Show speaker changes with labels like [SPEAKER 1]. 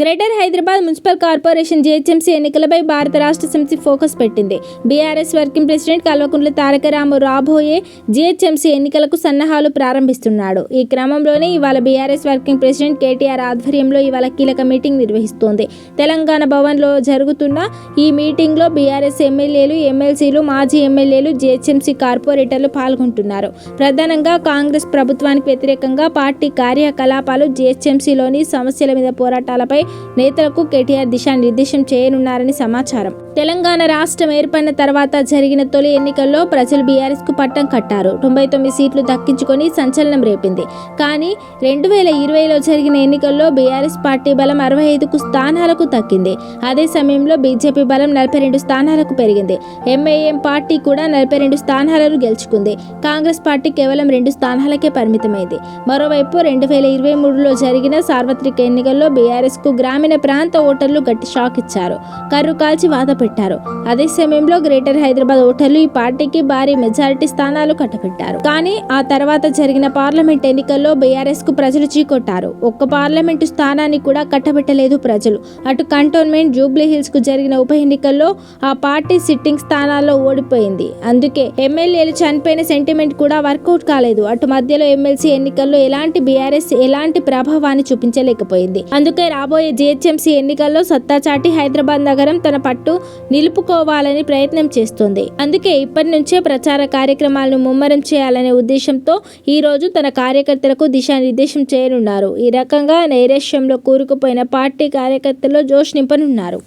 [SPEAKER 1] Greater Hyderabad municipal corporation GHMC ఎన్నికలపై Bharat Rashtra Samithi focus పెట్టింది. BRS working president Kalvakuntla Tarakaramu రాబోయే GHMC ఎన్నికలకు సన్నాహాలు ప్రారంభిస్తున్నాడు. ఈ క్రమంలోనే ఇవాళ బీఆర్ఎస్ వర్కింగ్ ప్రెసిడెంట్ కేటీఆర్ ఆధ్వర్యంలో ఇవాళ కీలక మీటింగ్ నిర్వహిస్తోంది. తెలంగాణ భవన్లో జరుగుతున్న ఈ మీటింగ్లో బీఆర్ఎస్ ఎమ్మెల్యేలు ఎమ్మెల్సీలు మాజీ ఎమ్మెల్యేలు జీహెచ్ఎంసీ కార్పొరేటర్లు పాల్గొంటున్నారు. ప్రధానంగా కాంగ్రెస్ ప్రభుత్వానికి వ్యతిరేకంగా పార్టీ కార్యకలాపాలు జీహెచ్ఎంసీలోని సమస్యల మీద పోరాటాలపై నేతలకు కేటీఆర్ దిశానిర్దేశం చేయనున్నారని సమాచారం. తెలంగాణ రాష్ట్రం ఏర్పడిన తర్వాత జరిగిన తొలి ఎన్నికల్లో ప్రజలు బీఆర్ఎస్కు పట్టం కట్టారు. తొంభై తొమ్మిది సీట్లు దక్కించుకొని సంచలనం రేపింది. కానీ రెండు వేల ఇరవైలో జరిగిన ఎన్నికల్లో బీఆర్ఎస్ పార్టీ బలం అరవై ఐదుకు స్థానాలకు తగ్గింది. అదే సమయంలో బీజేపీ బలం నలభై రెండు స్థానాలకు పెరిగింది. ఎంఐఎం పార్టీ కూడా నలభై రెండు స్థానాలను గెలుచుకుంది. కాంగ్రెస్ పార్టీ కేవలం రెండు స్థానాలకే పరిమితమైంది. మరోవైపు రెండు వేల ఇరవై మూడులో జరిగిన సార్వత్రిక ఎన్నికల్లో బీఆర్ఎస్కు గ్రామీణ ప్రాంత ఓటర్లు గట్టి షాక్ ఇచ్చారు. కర్రు కాల్చి వాదపడి పెట్టారు. అదే సమయంలో గ్రేటర్ హైదరాబాద్ ఓటర్లు ఈ పార్టీకి భారీ మెజారిటీ స్థానాలు కట్టబెట్టారు. కానీ ఆ తర్వాత జరిగిన పార్లమెంట్ ఎన్నికల్లో బీఆర్ఎస్కు ప్రజలు చీకొట్టారు. ఒక్క పార్లమెంటు స్థానాన్ని కూడా కట్టబెట్టలేదు ప్రజలు. అటు కంటోన్మెంట్ జూబ్లీ హిల్స్కు జరిగిన ఉప ఎన్నికల్లో ఆ పార్టీ సిట్టింగ్ స్థానాల్లో ఓడిపోయింది. అందుకే ఎమ్మెల్యేలు చనిపోయిన సెంటిమెంట్ కూడా వర్కౌట్ కాలేదు. అటు మధ్యలో ఎమ్మెల్సీ ఎన్నికల్లో ఎలాంటి బీఆర్ఎస్ ఎలాంటి ప్రభావాన్ని చూపించలేకపోయింది. అందుకే రాబోయే జిహెచ్ఎంసీ ఎన్నికల్లో సత్తాచాటి హైదరాబాద్ నగరం తన పట్టు నిలుపుకోవాలని ప్రయత్నం చేస్తోంది. అందుకే ఇప్పటి నుంచే ప్రచార కార్యక్రమాలను ముమ్మరం చేయాలనే ఉద్దేశంతో ఈ రోజు తన కార్యకర్తలకు దిశానిర్దేశం చేయనున్నారు. ఈ రకంగా నైరాశ్యంలో కూరుకుపోయిన పార్టీ కార్యకర్తల్లో జోష్ నింపనున్నారు.